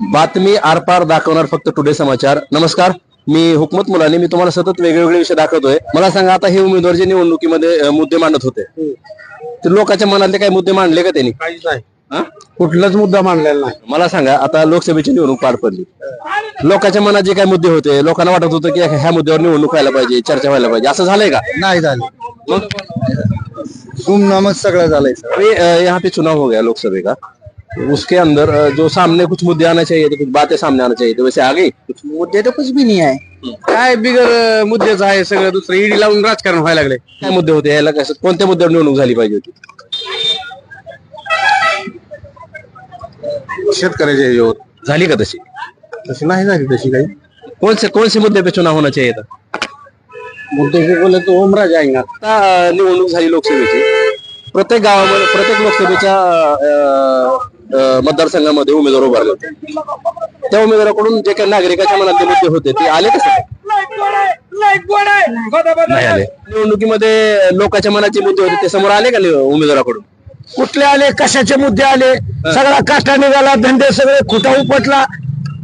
बातमी आरपार दाखवणार फक्त टुडे समाचार. नमस्कार मी हुकमत मुलानी. मी तुम्हाला सतत वेगवेगळे विषय दाखवतोय. मला सांगा आता हे उमेदवार जे निवडणुकीमध्ये मुद्दे मांडत होते ते लोकांच्या मनातले काही मुद्दे मांडले का त्यांनी? काहीच नाही. हा? कुठलाच मुद्दा मांडलेला नाही. मला सांगा आता लोकसभेची निवडणूक पार पडली. लोकांच्या मनात जे काही मुद्दे होते लोकांना वाटत होतं की ह्या मुद्द्यावर निवडणूक व्हायला पाहिजे चर्चा व्हायला पाहिजे. असं झालंय का? नाही झाले. मग? गुमनामच सगळं झालंय सर. अभी अ, यहाँ पे चुनाव हो गया लोकसभा का उसके अंदर जो सामने कुछ मुद्दे आना चाहिए थे कुछ बातें सामने आना चाहिए थे वैसे आ गई? कुछ मुद्दे तर कुछ भी नाही आहे काय बिगर मुद्द्याच आहे सगळं दुसरं ईडी लावून राजकारण व्हायला लागले. काय मुद्दे होते? याला कसं कोणत्या मुद्द्यावर निवडणूक झाली पाहिजे होती? शेतकऱ्याच्या ह्याच्यावर झाली का तशी? तशी नाही झाली तशी काही. कौन से कौन से मुद्दे पे चुनाव होना चाहिए था मुद्दे पे बोले तो ओमराज आएगा आता अ, निवडणूक झाली लोकसभेची. प्रत्येक गावामध्ये प्रत्येक लोकसभेच्या अ, मतदारसंघामध्ये उमेदवार उभारले होते. त्या उमेदवाराकडून जे काही नागरिकाच्या मनातले मुद्दे होते ते आले कसं नाही आले. निवडणुकीमध्ये लोकांच्या मनाचे मुद्दे होते ते समोर आले का उमेदवाराकडून? कुठले आले कशाचे मुद्दे आले? सगळा काटा निघाला धंदे सगळे खुटा उपटला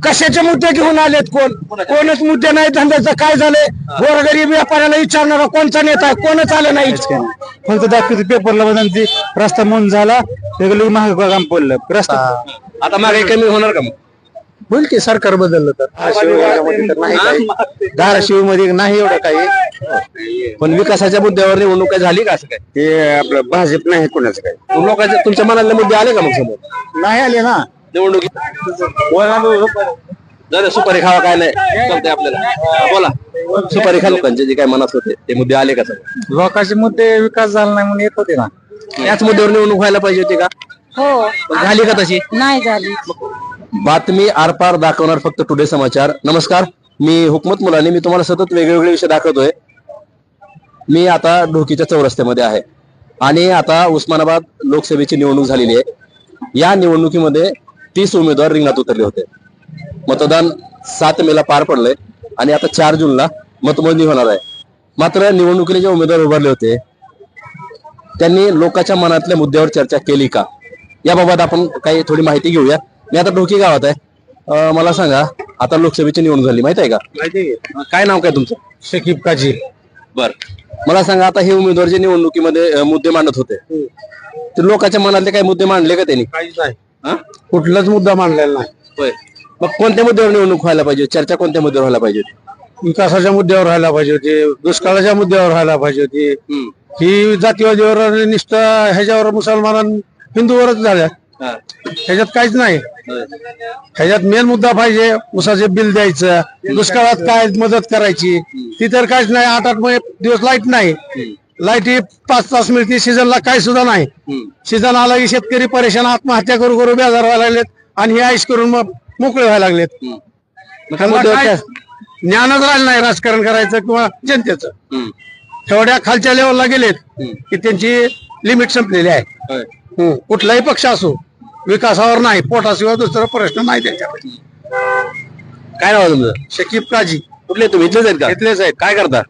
कशाचे मुद्दे घेऊन आलेत कोण? कोणच? मुद्दे नाही धंद्याचं काय झाले गोरगरीब व्यापाऱ्याला विचारणारा कोणचा नेता आहे? कोणच आलं नाही फक्त दाखवते पेपरला बदलती रस्ता म्हणून झाला वेगळं महाग काम पडलं. रस्ता आता मागे कमी होणार का मग? होईल की सरकार बदललं तर. धाराशिवमध्ये नाही एवढं काही. पण विकासाच्या मुद्द्यावर निवडणूक काय झाली का असं काय ते आपलं भाजप नाही कोणाचं काही. मग लोकांचे तुमच्या मनातले मुद्दे आले का मग समोर? नाही आले ना. निवडणुकीत. झालं सुपारी खावा काय नाही. चालतंय आपल्याला. हा, बोला. सुपारी खा लोकांचे जे काय मनात होते ते मुद्दे आले का समोर लोकांचे मुद्दे विकास झाला नाही म्हणून येत होते ना. याच मुद्द्यावर निवडणूक व्हायला पाहिजे होती का? हो. झाली का तशी? नाही झाली. बातमी आरपार दाखवणार फक्त टुडे समाचार. नमस्कार. मी हुकमत मुलानी. मी तुम्हाला सतत वेगवेगळे विषय दाखवतोय. मी आता ढोकीच्या चौरस्त्यामध्ये आहे. आणि आता उस्मानाबाद लोकसभेची निवडणूक झालेली आहे. या निवडणुकीमध्ये तीस उमेदवार रिंगणात उतरले होते. मतदान सात मेला पार पडलंय आणि आता चार जूनला मतमोजणी होणार आहे. मात्र निवडणुकीला जे उमेदवार उभारले होते त्यांनी लोकांच्या मनातल्या मुद्द्यावर चर्चा केली का? याबाबत आपण काही थोडी माहिती घेऊया. मी आता ढोकी गावात आहे. मला सांगा आता लोकसभेची निवडणूक झाली माहिती आहे का? काय नाव काय तुमचं? शकीब काजी. बर. मला सांगा आता हे उमेदवार जे निवडणुकीमध्ये मुद्दे मांडत होते ते लोकांच्या मनातले काही मुद्दे मांडले का त्यांनी? काहीच नाही. हा? कुठलाच मुद्दा मांडलेला नाही. मग कोणत्या मुद्द्यावर निवडणूक व्हायला पाहिजे? चर्चा कोणत्या मुद्द्यावर व्हायला पाहिजे? होती? विकासाच्या मुद्द्यावर राहायला पाहिजे होते दुष्काळाच्या मुद्द्यावर राहायला पाहिजे होती. ही जातीवादीवर निष्ठा ह्याच्यावर मुसलमान हिंदूवरच झाल्या. हा. ह्याच्यात काहीच नाही. होय. ह्याच्यात मेन मुद्दा पाहिजे उसाचे बिल द्यायचं दुष्काळात काय मदत करायची? ती तर काहीच नाही आठ आठ दिवस लाइट नाही. लाइट पाच तास मिळते सीझनला काही सुद्धा नाही. सीझन आला की शेतकरी परेशान आत्महत्या करू करू बेजार व्हायला लागलेत आणि हे आईश करून मग मोकळे व्हायला लागलेत. त्यांना काय काय- ज्ञानच राहिलं नाही राजकारण करायचं किंवा जनतेचं. तेवढ्या खालच्या लेवलला गेलेत की त्यांची लिमिट संपलेली आहे. कुठलाही पक्ष असो विकासावर नाही पोटाशिवाय दुसरा प्रश्न नाही त्यांच्याकडे. काय नाव तुमचं? शकीब काजी. कुठले तुम्ही? इथलेच आहेत का? इथलेच आहेत. काय करता?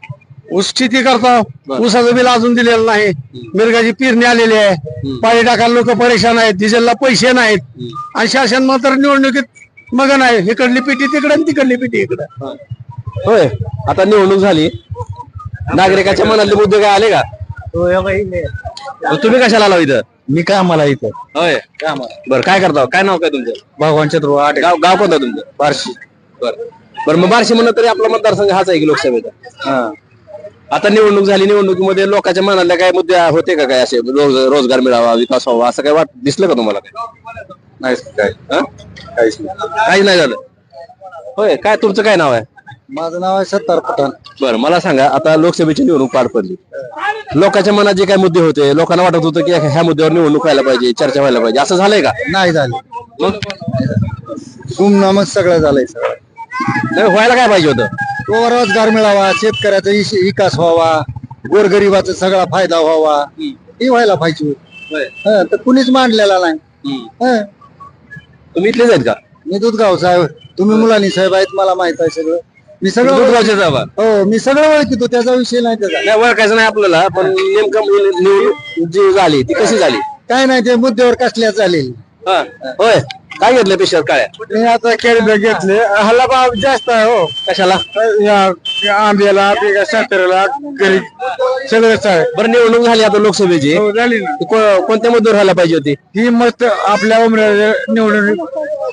ऊस शेती करता. ऊसाचं बिल अजून दिलेलं नाही. मिरगाची पेरणी आलेली आहे. पाणी टाकायला लोक परेशान आहेत. डिझेलला पैसे नाहीत. आणि शासन मात्र निवडणुकीत मग नाही. इकडली पिटी तिकडे आणि तिकडली पिटी इकडं. होय. आता निवडणूक झाली. नागरिकाच्या मनातले मुद्दे काय आले का? तुम्ही कशाला आला इथं? मी काय मला इथं. होय. बर काय करता काय नाव काय तुमचं? भगवानच्या ध्रुव आठ गाव गाव कोणतं तुमचं? बार्शी. बर. बर मग बार्शी म्हणलं तरी आपला मतदारसंघ हाच आहे की लोकसभेचा? आता निवडणूक झाली निवडणुकीमध्ये लोकांच्या मनातल्या काय मुद्दे होते का काय असे? रोज- रोजगार मिळावा विकास व्हावा असं काय वाट दिसलं का तुम्हाला काय? नाही काय हा? काहीच नाही. काही नाही झालं. होय काय तुमचं काय नाव आहे? माझं नाव आहे सत्तार पठाण. बरं मला सांगा आता लोकसभेची निवडणूक पार पडली. लोकांच्या मनात जे काही मुद्दे होते लोकांना वाटत होतं की ह्या मुद्द्यावर निवडणूक व्हायला पाहिजे चर्चा व्हायला पाहिजे असं झालंय का? नाही झाले. मग? गुमनामच सगळं झालंय सगळं. नाही, व्हायला काय पाहिजे होतं? तो रोजगार मिळावा शेतकऱ्याचा विकास व्हावा गोरगरिबाचा सगळा फायदा व्हावा हे व्हायला पाहिजे. हं, तर कुणीच मांडलेला नाही. हं. तुम्ही इथलेच आहेत का? मी दूधगाव साहेब तुम्ही मुलांनी साहेब आहेत मला माहीत आहे सगळं. मी सगळं दुधगावचे साहेब हो मी सगळं ओळखतो त्याचा विषय नाही त्याचा. नाही ओळखायचं नाही आपल्याला पण नेमकं निवडणूक जी झाली ती कशी झाली? काय नाही ते मुद्द्यावर कसल्याच झालेली हा. होय. काय घेतलं पेशर काय मी आता केळी घेतले. हल्ला भाव जास्त आहे हो. कशाला? या आंब्याला बिगा घरी सगळंच आहे. बरं निवडणूक झाली आता लोकसभेची. हो, झाली ना. ती को- कोणत्या मुद्द्यावर व्हायला पाहिजे होती? ही मस्त आपल्या उमराजे निवडून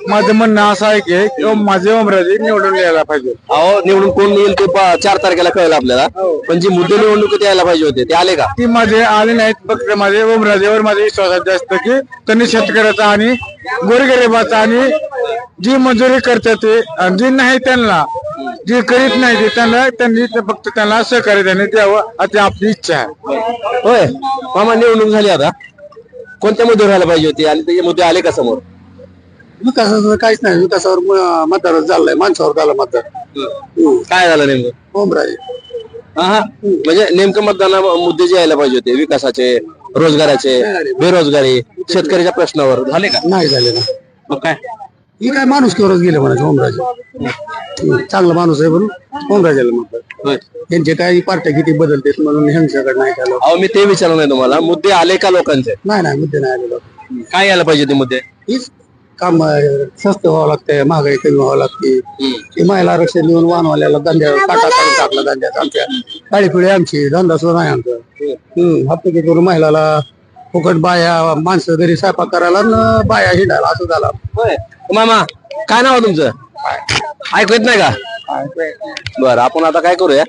माझं म्हणणं असं आहे की माझे उमराजे निवडून यायला पाहिजे. अहो निवडून कोण येईल ते प- चार तारखेला कळलं आपल्याला. पण जी मुद्दे निवडणुकीत यायला पाहिजे होते ते आले का? ती माझे आले नाहीत फक्त माझे ओमराजेवर माझा विश्वास आहे जास्त की त्यांनी शेतकऱ्याचा आणि गोरगरिबाचा आणि जी मजुरी करतात ते आणि जी नाही त्यांना जी करीत नाही ते त्यांना त्यांनी ते फक्त त्यांना सहकार्य त्यांनी द्यावं अशी आपली इच्छा आहे. होय. मामा निवडणूक झाली आता. कोणत्या मुद्द्यावर व्हायला पाहिजे होती? आणि ते मुद्दे आले का समोर? विकासाचं काहीच नाही. विकासावर मतदार झालाय. माणसावर झाला मतदार काय झालं नेमकं? ओमराजे. हा हा. म्हणजे नेमकं मतदाना मुद्दे जे यायला पाहिजे होते विकासाचे रोजगाराचे बेरोजगारी शेतकऱ्याच्या प्रश्नावर. झाले का? नाही झाले ना. मग काय? ही काय माणूस केवरच गेले म्हणायचे ओमराजे. चांगला माणूस आहे म्हणून ओमराजेला म्हणतात. त्यांचे काही पार्ट्या किती बदलतात म्हणून ह्यांच्याकडे नाही झालं अहो मी ते विचारलं नाही तुम्हाला. मुद्दे आले का लोकांचे? नाही नाही मुद्दे नाही आलेलो काय यायला पाहिजे ते मुद्दे? हीच काम स्वस्त व्हावं लागतंय महागाई कमी व्हावं लागते. ही महिला आरक्षण देऊन वाहनवाल्याला धंद्या काटा काढून टाकला धंद्यात आमच्या. काळी पिढी आमची धंदा सुद्धा नाही आमचा. हम्म. हप्ते करून महिलाला फुकट बाया माणसं घरी स्वयंपाक करायला न बाया हिंडायला असं झाला. होय. मामा काय नाव आहे तुमचं? ऐकू येत नाही का? बरं आपण आता काय करूया?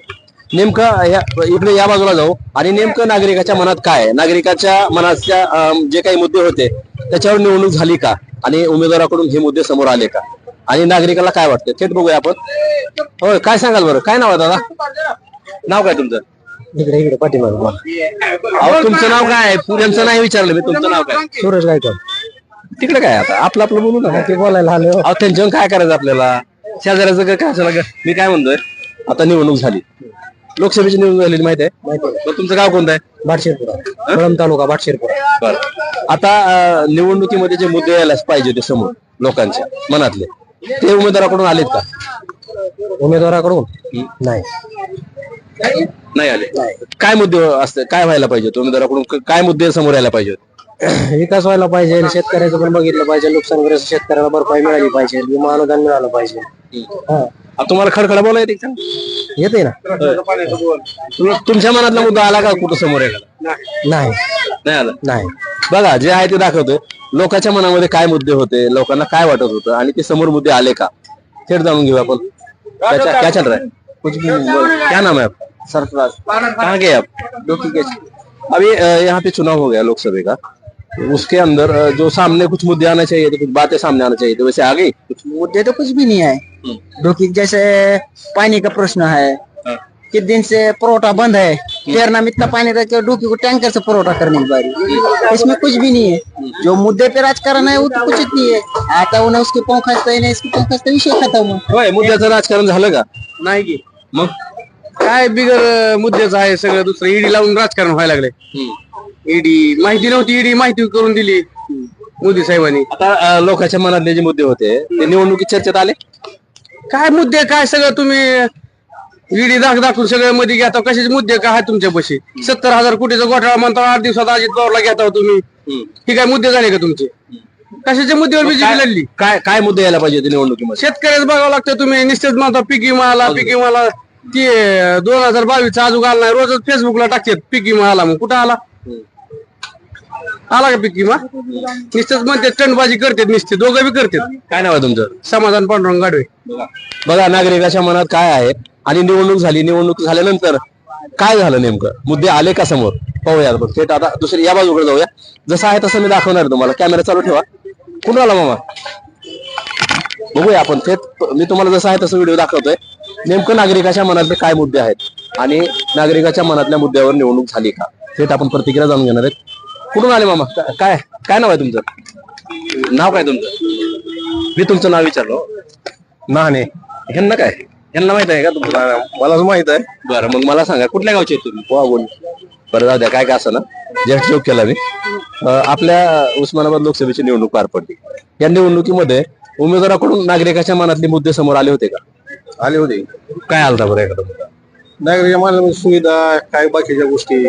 नेमकं ह्या इकडे या बाजूला जाऊ. आणि नेमकं नागरिकाच्या मनात काय आहे? नागरिकाच्या मनाच्या अं, जे काही मुद्दे होते त्याच्यावर निवडणूक झाली का? आणि उमेदवाराकडून हे मुद्दे समोर आले का? आणि नागरिकाला काय वाटतं थेट बघूया आपण. होय काय सांगाल बरं? काय नाव आहे दादा? नाव काय तुमचं? इकडे इकडे पाठीमाग. अहो तुमचं नाव काय आहे? पुऱ्यांचं नाही विचारलं मी. तुमचं नाव काय? सूरज गायकर तिकडे काय आता? आपलं आपलं बोलू नका. ते बोलायला आले अहो त्यांच्यावर काय करायचं आपल्याला? शेजाऱ्याचं काय काय असेल? मी काय म्हणतोय? आता निवडणूक झाली. लोकसभेची निवडणूक झालेली माहिती आहे? तुमचं गाव कोणतं आहे? बाटशिरपुरा. कळम तालुका बाटशिरपुरा बरं. आता अं, निवडणुकीमध्ये जे मुद्दे यायला पाहिजे होते समोर लोकांच्या मनातले ते उमेदवाराकडून आलेत का? उमेदवाराकडून? नाही. नाही आले. काय मुद्दे असते काय व्हायला पाहिजे होते उमेदवाराकडून? क- काय मुद्दे समोर यायला पाहिजे होते? विकास व्हायला पाहिजे शेतकऱ्याचं पण बघितलं पाहिजे नुकसानग्रस्त शेतकऱ्याला भरपाई मिळाली पाहिजे विमा अनुदान मिळालं पाहिजे. हा. आता तुम्हाला खडखडा बोला येते का? येते ना. तुमच्या मनातला मुद्दा आला का कुठं समोर नाही. नाही. आला? नाही. बघा जे आहे ते दाखवतोय. लोकांच्या मनामध्ये काय मुद्दे होते लोकांना काय वाटत होतं आणि ते समोर मुद्दे आले का? थेट जाणून घेऊ आपण. क्या क्या चल रहा है कुछ भी नहीं बोल। क्या नाम है आप सरफराज. कहाँ के आप? अभी अ, यहाँ पे चुनाव हो गया लोकसभा का? उसके अंदर अ, जो सामने कुछ मुद्दे आने चाहिए थे कुछ बातें सामने आना चाहिए थे वैसे आ गई? कुछ मुद्दे तो कुछ भी नहीं है। डोकी जैसे पानी का प्रश्न है किस दिन से पुरवठा बंद है। तेरना में इतना पानी रह के डोकी को टैंकर से पुरवठा करने की बारी। इसमें कुछ भी नहीं है। जो मुद्दे पे राजकारण है वो तो कुछ नहीं है। आता उन्हें उसके पाँव खसते नहीं इसके पाँव खसते विषय खत्म होय मुद्द्याचं राजकारण झालं का? नाही की। मग? काय बिगर मुद्द्याचं आहे सगळं दुसरं ईडी लावून राजकारण व्हायला लागले. ईडी माहिती नव्हती ईडी माहिती करून दिली मोदी साहेबांनी. आता अ, लोकांच्या मनातले जे मुद्दे होते ते निवडणुकीत चर्चेत आले? काय मुद्दे काय सगळं तुम्ही ईडी दाख दाखवून सगळं मध्ये घेता कशाचे मुद्दे काय आहेत तुमच्यापाशी सत्तर हजार कोटीचा घोटाळा म्हणता आठ दिवसात अजित पवारला घेता हो तुम्ही. ही काय मुद्दे झाले का तुमचे? कशाच्या मुद्द्यावर बीजेपी लढली? काय काय मुद्दे यायला पाहिजे होते निवडणुकीमध्ये? शेतकऱ्याच बघावं लागतं तुम्ही. निश्चित म्हणता पीक विमा आला पीक विमाला ती दोन हजार बावीस अजून आला नाही. रोजच फेसबुकला टाकतात पीक विमा आला मग कुठं आला? आला का पीक विमा निश्चित म्हणते टनबाजी करतात निश्चित दोघं बी करतात काय नाव आहे तुमचं? समाधान पांडुरंग गाडवे. बघा नागरिकाच्या मनात काय आहे? आणि निवडणूक झाली निवडणूक झाल्यानंतर काय झालं नेमकं? मुद्दे आले का समोर? पाहूया आपण थेट आता दुसरी या बाजूकडे जाऊया. जसं आहे तसं मी दाखवणार तुम्हाला. कॅमेरा चालू ठेवा. कुठं आला मामा? बघूया आपण. थेट मी तुम्हाला जसं आहे तसं व्हिडिओ दाखवतोय. नेमकं नागरिकाच्या मनातले काय मुद्दे आहेत? आणि नागरिकाच्या मनातल्या मुद्द्यावर निवडणूक झाली का? थेट आपण प्रतिक्रिया जाणून घेणार आहेत. कुठून आले मामा? का- काय काय नाव आहे तुमचं? नाव काय तुमचं? मी तुमचं नाव विचारलो. नाणे ह्यांना काय? ह्यांना माहीत आहे का तुमचं मला माहीत आहे. बरं मग मला सांगा कुठल्या गावचे आहेत तुम्ही? वाघोल बरं जाऊ द्या काय काय असं ना. जस्ट जोक केला मी. अं, आपल्या उस्मानाबाद लोकसभेची निवडणूक पार पडली. या निवडणुकीमध्ये उमेदवाराकडून नागरिकाच्या मनातले मुद्दे समोर आले होते का? आले होते. काय आलता बरं एखादा मुद्दा? नागरिक मला सुविधा काय बाकीच्या गोष्टी?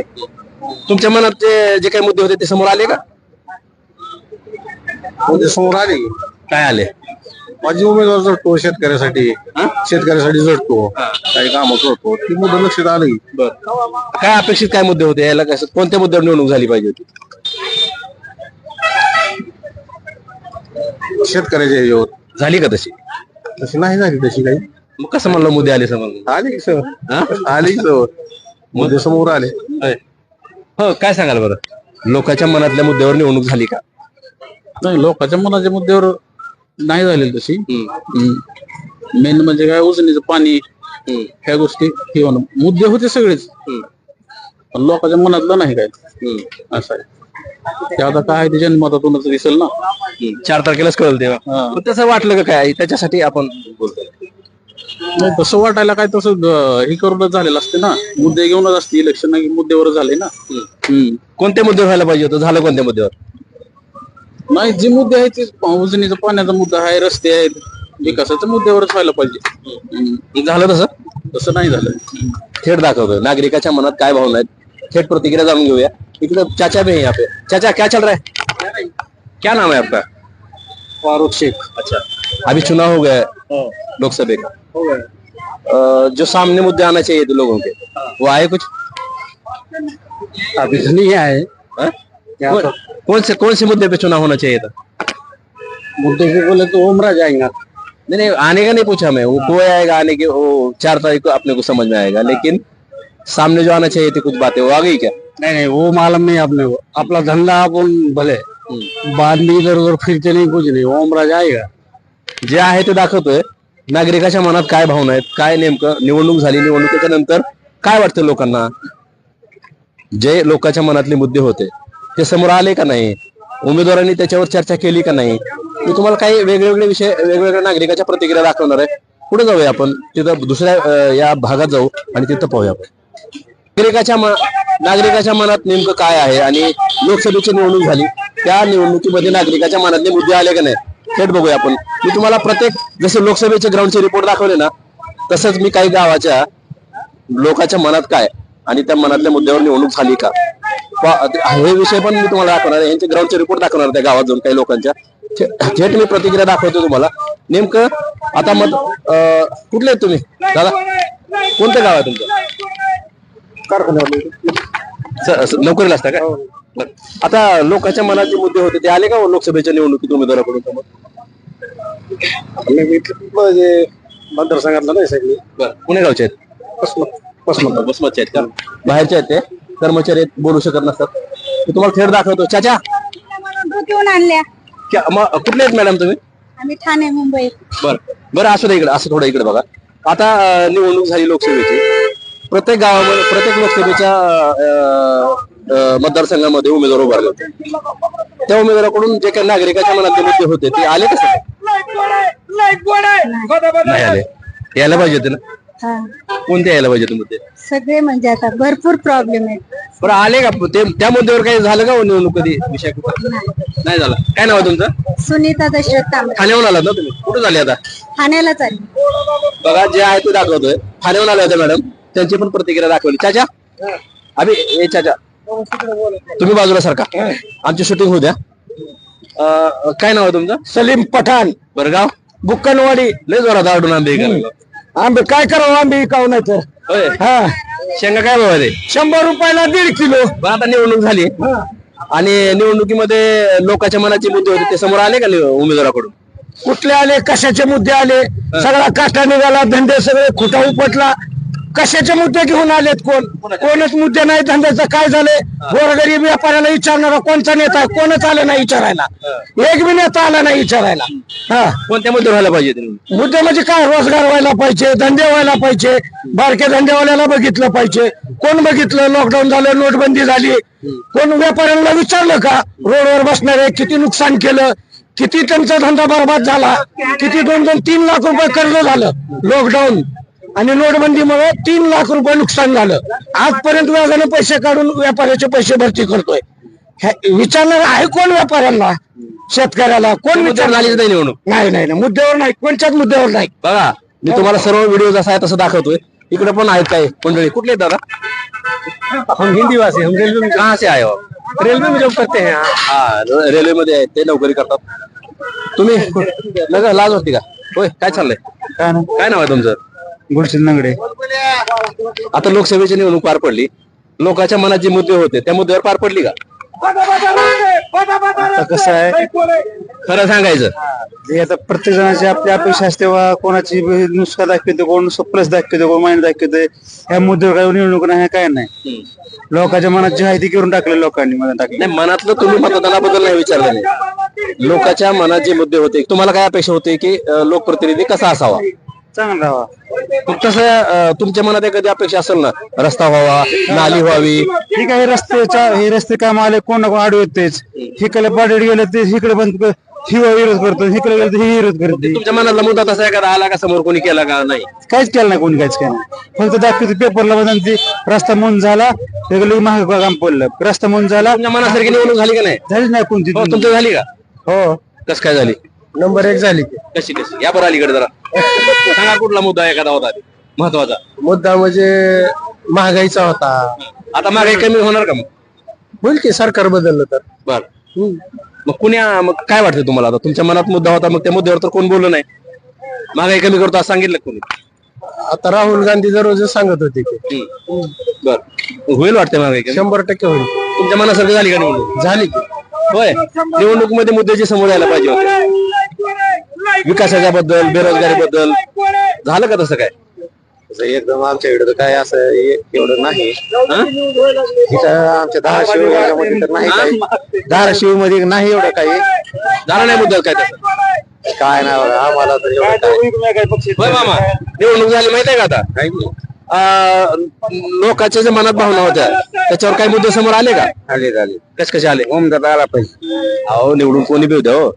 तुमच्या मनात जे जे काही मुद्दे होते ते समोर आले का? म्हणजे समोर आले. काय आले? माझी उमेदवार झटतो शेतकऱ्यासाठी. शेतकऱ्यासाठी झटतो काही कामं करतो ती मुद्दा लक्षात आलं. बर. काय अपेक्षित काय मुद्दे होते? याला कसं कोणत्या मुद्द्यावर निवडणूक झाली पाहिजे होती? शेतकऱ्याच्या ह्याच्यावर झाली का तशी? तशी नाही झाली तशी काही. मग कसं म्हणलं मुद्दे आले समोर? आली की सर? आली सर. मुद्दे समोर आले. हो काय सांगाल बरं? लोकांच्या मनातल्या मुद्द्यावर निवडणूक झाली का? नाही लोकांच्या मनाच्या मुद्द्यावर नाही झालेली तशी. मेन म्हणजे काय उजनीचं पाणी ह्या गोष्टी हे होणं. मुद्दे होते सगळेच. पण लोकांच्या मनातलं नाही काय. असं आहे. ते आता काय ते जनमतातूनच दिसेल ना. चार तारखेलाच कळलं तेव्हा. मग तसं वाटलं का काय? त्याच्यासाठी आपण बोलतोय. नाही तसं वाटायला काय तसं हे करूनच झालेलं असते ना. मुद्दे घेऊनच असते इलेक्शन मुद्द्यावर झाले ना. हम्म. कोणत्या मुद्द्यावर व्हायला पाहिजे होतं? झालं कोणत्या मुद्द्यावर नाही जे मुद्दे आहेत ते उजनीचा पाण्याचा मुद्दा आहे रस्ते आहेत विकासाच्या मुद्द्यावरच व्हायला पाहिजे. हम्म. झालं तसं? तसं नाही झालं. थेट दाखवतोय. नागरिकाच्या मनात काय भावना आहेत? थेट प्रतिक्रिया जाणून घेऊया. इकडे चाचा भी है यहाँ पे चाचा क्या चल रहा है? क्या नाम है आपका? फारुख शेख. अच्छा. अभी चुनाव हो गया है. लोकसभा का? जो सामने मुद्दे आना चाहिए थे लोगों के वो आए कुछ? अभी तो नहीं आए। हाँ? कौन, कौन से कौन से मुद्दे पे चुनाव होना चाहिए था? मुद्दे के बोले तो उमरा जाएगा। नहीं नहीं आने का नहीं पूछा मैं वो कोई आएगा आने के वो चार तारीख को अपने को समझ में आएगा लेकिन सामने जो आना चाहिए थे कुछ बातें वो आ गई क्या? नहीं नहीं वो मालूम नहीं आपने को। आपला धंदा आपण भले बाद में इधर उधर फिरते नहीं कुछ नहीं वो उमरा जाएगा। जे आहे ते दाखवतोय नागरिकाच्या मनात काय भावना आहेत? काय नेमकं निवडणूक झाली निवडणुकीच्या नंतर काय वाटतं लोकांना? जे लोकांच्या मनातले मुद्दे होते ते समोर आले का नाही? उमेदवारांनी त्याच्यावर चर्चा केली का नाही? मी तुम्हाला काही वेगवेगळे विषय वेगवेगळ्या नागरिकाच्या प्रतिक्रिया दाखवणार आहे. पुढे जाऊया आपण. तिथं दुसऱ्या या भागात जाऊ आणि तिथं पाहूया आपण. नागरिकाच्या नागरिकाच्या मनात नेमकं काय आहे? आणि लोकसभेची निवडणूक झाली. त्या निवडणुकीमध्ये नागरिकाच्या मनातले मुद्दे आले का नाही? थेट बघूया आपण. मी तुम्हाला प्रत्येक जसे लोकसभेचे ग्राउंडचे रिपोर्ट दाखवले ना तसंच मी काही गावाच्या लोकांच्या मनात काय आणि त्या मनातल्या मुद्द्यावर निवडणूक झाली का? हे विषय पण मी तुम्हाला दाखवणार आहे. यांचे ग्राउंडचे रिपोर्ट दाखवणार त्या गावात जाऊन काही लोकांच्या. थेट मी प्रतिक्रिया दाखवतो तुम्हाला. नेमकं आता मत कुठले आहेत तुम्ही? दादा कोणतं गाव आहे तुमचं? स- नोकरीला असता का? बरं. आता लोकांच्या मनात जे मुद्दे होते ते आले का हो लोकसभेच्या निवडणुकीत उमेदवाराकडून म्हणजे मतदारसंघातला नाही सगळी बरं. पुणे गावचे आहेत? बसमतचे आहेत का? बाहेरचे आहेत ते? कर्मचारी आहेत बोलू शकत नसतात. मी तुम्हाला थेट दाखवतो. चाचा! घेऊन आणल्या कुठले आहेत मॅडम तुम्ही? आम्ही ठाणे मुंबई. बरं. बरं असू दे इकडे असं थोडं इकडे बघा. आता निवडणूक झाली लोकसभेची. प्रत्येक गावामध्ये प्रत्येक लोकसभेच्या मतदारसंघामध्ये उमेदवार उभारले होते. त्या उमेदवाराकडून जे काही नागरिकाच्या मनातले मुद्दे होते ते आले कसं नाही आले. यायला पाहिजे होते ना? हा. कोणते यायला पाहिजे होते मुद्दे? सगळे म्हणजे आता भरपूर प्रॉब्लेम आहेत. बरं आले का? ते त्या मुद्द्यावर काही झालं का हो निवडणूक कधी? विषय कुठं? नाही. झाला. काय नाव आहे तुमचं? सुनीता दशरथ तांबरे ठाण्याहून आलात ना तुम्ही? कुठं झाले आता? ठाण्याला चालली. बघा जे आहे ते दाखवतोय. ठाण्याहून आले होते मॅडम. त्यांची पण प्रतिक्रिया दाखवली. चाचा? अभि ए चाचा. तुम्ही बाजूला सारखा आमची शूटिंग होऊ द्या. अं, काय नाव आहे तुमचं? सलीम पठाण. बरं गाव? बुक्कनवाडी. लय जोरात आडून आंबे करायला. आंबे काय करावं आंबे विकावं नाही तर. होय. हा. शेंगा काय भाव आहे? ते? शंभर रुपयाला दीड किलो. बरं आता निवडणूक झाली. आणि निवडणुकीमध्ये लोकांच्या मनाचे मुद्दे होते ते समोर आले का नि- उमेदवाराकडून? कुठले आले कशाचे मुद्दे आले? सगळा काटा निघाला धंदे सगळे खुटा उपटला. कशाचे मुद्दे घेऊन आलेत कोण? कोणच? मुद्दे नाही धंद्याचं काय झालंय? गोरगरीब व्यापाऱ्याला विचारणारा कोणचा नेता? कोणच आलं नाही विचारायला. एक बी नेता आला नाही विचारायला. हा. कोणत्या मुद्द्यावर व्हायला पाहिजे? मुद्दे म्हणजे काय? रोजगार व्हायला पाहिजे धंदे व्हायला पाहिजे बारक्या धंदेवाल्याला बघितलं पाहिजे. कोण बघितलं? लॉकडाऊन झालं नोटबंदी झाली. कोण व्यापाऱ्यांना विचारलं का? रोडवर बसणारे किती नुकसान केलं? किती त्यांचा धंदा बरबाद झाला? किती दोन दोन तीन लाख रुपये कर्ज झालं? लॉकडाऊन आणि नोटबंदीमुळे तीन लाख रुपये नुकसान झालं. आजपर्यंत व्याजाने पैसे काढून व्यापाऱ्याचे पैसे भरती करतोय. हे- विचारणार आहे कोण व्यापाऱ्यांना? शेतकऱ्याला. कोण विचारणार? झालीच नाही निवडणूक. नाही नाही नाही. मुद्द्यावर नाही. कोणत्याच मुद्द्यावर नाही. बघा मी तुम्हाला सर्व व्हिडिओ जसा आहे तसं दाखवतोय. इकडे पण आहेत काय मंडळी. कुठले दादा? हम हिंदी वासी हम रेलवे में कहाँ से आए हो? रेलवे में जॉब करते हैं हा। रेल्वे मध्ये आहेत ते नोकरी करतात. तुम्ही नका लाज वाटते का? होय काय चाललंय? काय ना काय नाव आहे तुमचं? गुलशन नगडे आता लोकसभेची निवडणूक पार पडली. लोकांच्या मनात जे मुद्दे होते त्या मुद्द्यावर पार पडली का? आता कसं आहे? खरं सांगायचं. जे आता प्रत्येक जणाची आपली अपेक्षा असते वा कोणाची नुसका दाखवते कोण प्लस दाखवते कोण माइंड दाखवते ह्या मुद्द्यावर काही निवडणूक नाही काय नाही. लोकांच्या मनात जे आहे ते करून टाकले लोकांनी मला टाकले. नाही मनातलं तुम्ही मतदानाबद्दल नाही विचारलं नाही लोकांच्या मनात जे मुद्दे होते तुम्हाला काय अपेक्षा होते की अं, लोकप्रतिनिधी कसा असावा? चांगला राहा मग तसं अं, तुमच्या मनात एखादी अपेक्षा असेल ना रस्ता व्हावा नाली व्हावी? ठीक आहे रस्त्याच्या हे रस्ते काम आले कोण ना कोण आडवे तेच हिकडे पाडेड गेले ते इकडे बंद कर- ही विरोध करतो इकडे गेलं तर ही विरोध करते. तुमच्या मनातला मुद्दा तसा एखादा आला का समोर कोणी केला का नाही? काहीच केलं नाही कोणी काहीच केलं नाही. फक्त दाखवते पेपरला बघून ते रस्ता म्हणून झाला ते गेलं की महाग काम पडलं. रस्ता म्हणून झाला. तुमच्या मनासारखी निवडणूक झाली का नाही? झालीच नाही कोणती. हो तुमची झाली का? हो. कस काय झाली? नंबर एक झाली. कशी कशी? या बरं अलीकडे जरा. सांगा कुठला मुद्दा एखादा होता महत्त्वाचा. मुद्दा म्हणजे महागाईचा होता. आता मागे कमी होणार का मग? बोल की सरकार बदललं तर. बर. मग कुण्या मग काय वाटतं तुम्हाला आता? तुमच्या मनात मुद्दा होता मग त्या मुद्द्यावर तर कोण बोललं नाही? महागाई कमी करतो असं सांगितलं का कोणी? आता राहुल गांधी दररोज सांगत होते की. हम्म. बर. होईल वाटतं महागाई कमी? शंभर टक्के होईल. तुमच्या मनासारखं झाली का निवडणूक? झाली की. होय. निवडणूकमध्ये मुद्दे जे समोर यायला पाहिजे होते. विकासाच्या बद्दल बेरोजगारी बद्दल झालं का तसं काय? एकदम आमच्या इकडे तर काय असं एवढं नाही. हं? इथं आमच्या धाराशिवमध्ये तर नाही काही. धाराशिवमध्ये नाही एवढं काही. झालं नाही मुद्दा काय तसं काय नाही बघा आम्हाला तर एवढं काय होय मामा निवडणूक झाली माहिती आहे का आता? अं, लोकांच्या ज्या मनात भावना होत्या त्याच्यावर काही मुद्दे समोर आले का? आले झाले कसे कसे आले? ओमदादा आला पाहिजे. अहो निवडून कोणी बी द्या हो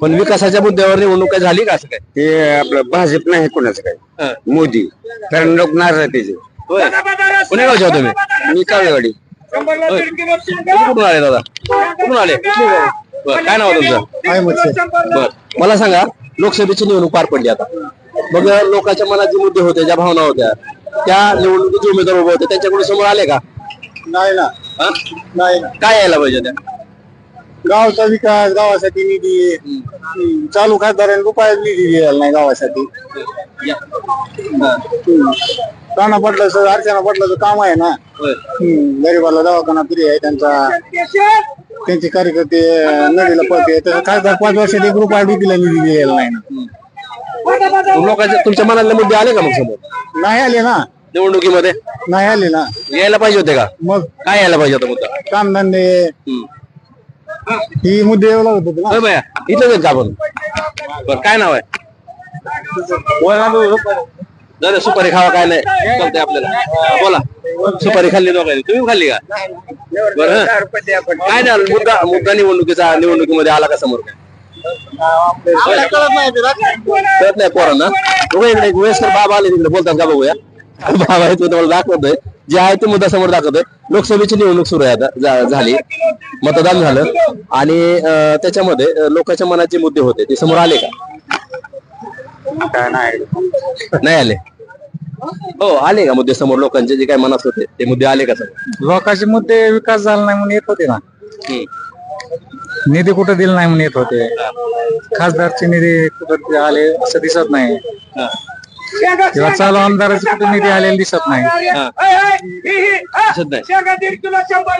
पण विकासाच्या मुद्द्यावर निवडणूक काय झाली का असं काय ते आपलं भाजप नाही कोणाचं काय. मोदी. कारण लोक नाराज आहे त्याचे. होय. पुणे गावचे हो तुम्ही? मी कावेवाडी होय. तुम्ही कुठून आले दादा? कुठून आले? बर काय नाव आहे तुमचं? बर मला सांगा लोकसभेची निवडणूक पार पडली आता. मग लोकांच्या मनात जे मुद्दे होते ज्या भावना होत्या त्या निवडणुकीचे उमेदवार उभे होते. त्यांच्याकडून समोर आले का? नाही ना. हा? नाही ना. काय यायला पाहिजे त्या? गावचा विकास गावासाठी निधी हम्म, चालू खासदारांनी रुपयात निधी दिलेला नाही गावासाठी. राणा पाटलाचं अर्चना पाटलाचं काम आहे ना. होय. हम्म, गरिबाला दवाखाना फ्री आहे त्यांचा. त्यांचे कार्यकर्ते नदीला पळते. त्याचा खासदार पाच वर्षात एक रुपया दिला निधी दिलेला नाही ना. लोकांच्या तुमच्या मनातले मुद्दे आले का मग समोर? नाही आले ना. निवडणुकीमध्ये? नाही आले ना. यायला पाहिजे होते का? मग? काय यायला पाहिजे होता मुद्दा? कामधंदे. हम्म. ही मुद्दे येऊ लागत होते ना. होय बाया इथंच आहेत का आपण? बर काय नाव आहे? सुपारी खावा काय नाही चालतंय आपल्याला. बोला. सुपारी खाल्ली दोघांनी. तुम्ही खाल्ली का? बरं काय नाही मुद्दा मुद्दा निवडणुकीचा निवडणुकीमध्ये आला का समोर? काय कळत नाही पोरांना. बघा इकडे एक वयस्कर बाबा आले तिकडे बोलतात का बघूया? बाबा आहे तो तुम्हाला दाखवतोय. जे आहे ते मुद्दा समोर दाखवतोय. लोकसभेची निवडणूक सुरू आहे आता झा- झाली. मतदान झालं. आणि अं, त्याच्यामध्ये अं, लोकांच्या मनात जे मुद्दे होते ते समोर आले का? नाही आले. हो आले का मुद्दे समोर? लोकांचे जे काय मनात होते ते मुद्दे आले का समोर? लोकांचे मुद्दे विकास झाला नाही म्हणून येत होते ना. निधी कुठं दिला नाही म्हणून येत होते. खासदारचे निधी कुठं आले असं दिसत नाही. किंवा चालू आमदाराचे कुठे निधी आलेले दिसत नाही. दिसत नाही.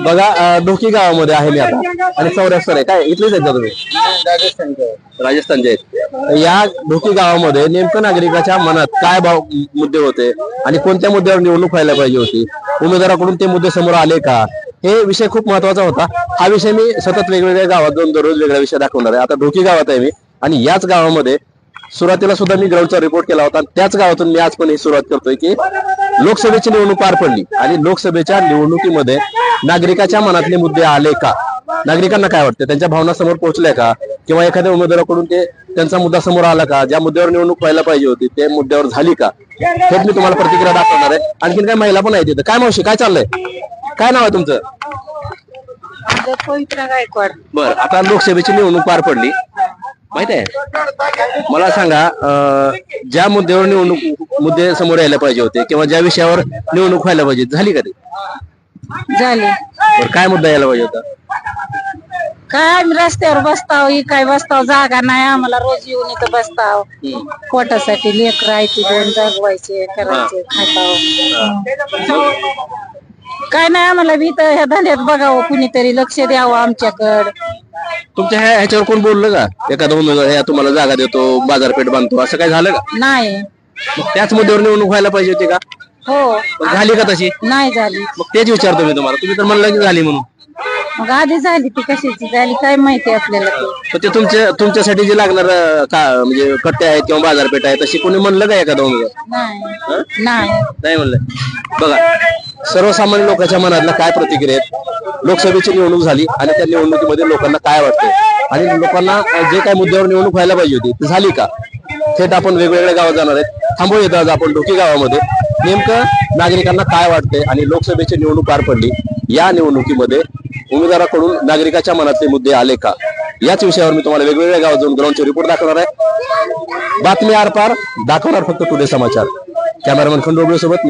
बघा अं, ढोकी गावामध्ये आहे मी आता. आणि चौऱ्याहत्तर आहे. काय इथलेच आहेत का तुम्ही? राजस्थानचे आहेत. या ढोकी गावामध्ये नेमकं नागरिकाच्या मनात काय भाव मुद्दे होते? आणि कोणत्या मुद्द्यावर निवडणूक व्हायला पाहिजे होती? उमेदवाराकडून ते मुद्दे समोर आले का? हे विषय खूप महत्त्वाचा होता. हा विषय मी सतत वेगवेगळ्या गावात जाऊन दररोज वेगळा विषय दाखवणार आहे. आता ढोकी गावात आहे मी आणि याच गावामध्ये सुरुवातीला सुद्धा मी ग्राउंडचा रिपोर्ट केला होता त्याच गावातून मी आज पण ही सुरुवात करतोय की लोकसभेची निवडणूक पार पडली आणि लोकसभेच्या निवडणुकीमध्ये नागरिकाच्या मनातले मुद्दे आले का? नागरिकांना काय वाटतं? त्यांच्या भावना समोर पोहोचल्या का? किंवा एखाद्या उमेदवाराकडून ते त्यांचा मुद्दा समोर आला का? ज्या मुद्द्यावर निवडणूक व्हायला पाहिजे होती ते मुद्द्यावर झाली का? हेच मी तुम्हाला प्रतिक्रिया दाखवणार आहे. आणखीन काय महिला पण आहेत तिथं काय मावशी काय चाललंय? काय नाव आहे तुमचं? पवित्र गायकवाड बर आता लोकसभेची निवडणूक पार पडली. माहीत आहे? मला सांगा अं, ज्या मुद्द्यावर निवडणूक मुद्दे समोर यायला पाहिजे होते किंवा ज्या विषयावर निवडणूक व्हायला पाहिजे झाली का ते? झाले. बरं काय मुद्दा यायला पाहिजे होता? काय आम्ही रस्त्यावर बसताव ही काय बसताव जागा नाही आम्हाला रोज येऊन इथं बसताव. पोटासाठी लेकर ती दोन जगवायचे करायचे खाताव. काय नाही आम्हाला बी इथं ह्या धंद्यात बघावं कुणीतरी लक्ष द्यावं आमच्याकडं. तुमच्या ह्या ह्याच्यावर कोण बोललं का? एखादा उमेदवार ह्या तुम्हाला जागा देतो बाजारपेठ बांधतो असं काय झालं का? नाही. मग त्याच मुद्द्यावर निवडणूक व्हायला पाहिजे होती का? हो. झाली का तशी? नाही झाली. मग तेच विचारतो मी तुम्हाला. तुम्ही तर म्हणलं की झाली म्हणून. मग आधी झाली ती कशाची? झाली काय माहिती आपल्याला ते? तर ते तुमच्या तुमच्यासाठी जे लागणार का म्हणजे कट्टे आहेत किंवा बाजारपेठ आहे तशी कोणी म्हणलं का एखादा उमेदवार? नाही. नाही. नाही म्हणलं. बघा सर्वसामान्य लोकांच्या मनातल्या काय प्रतिक्रिया आहेत? लोकसभेची निवडणूक झाली आणि त्या निवडणुकीमध्ये लोकांना काय वाटतंय? आणि लोकांना अं, जे काय मुद्द्यावर निवडणूक व्हायला पाहिजे होती ती झाली का? थेट आपण वेगवेगळ्या गावात जाणार आहेत. थांबू येतो आज आपण डोकी गावामध्ये. नेमकं नागरिकांना काय वाटतंय आणि लोकसभेची निवडणूक पार पडली? या निवडणुकीमध्ये उमेदवाराकडून नागरिकाच्या मनातले मुद्दे आले का? याच विषयावर मी तुम्हाला वेगवेगळ्या गावात जाऊन ग्राउंडचे रिपोर्ट दाखवणार आहे. बातमी आरपार दाखवणार फक्त टुडे समाचार. कॅमेरामॅन खंडोबळे सोबत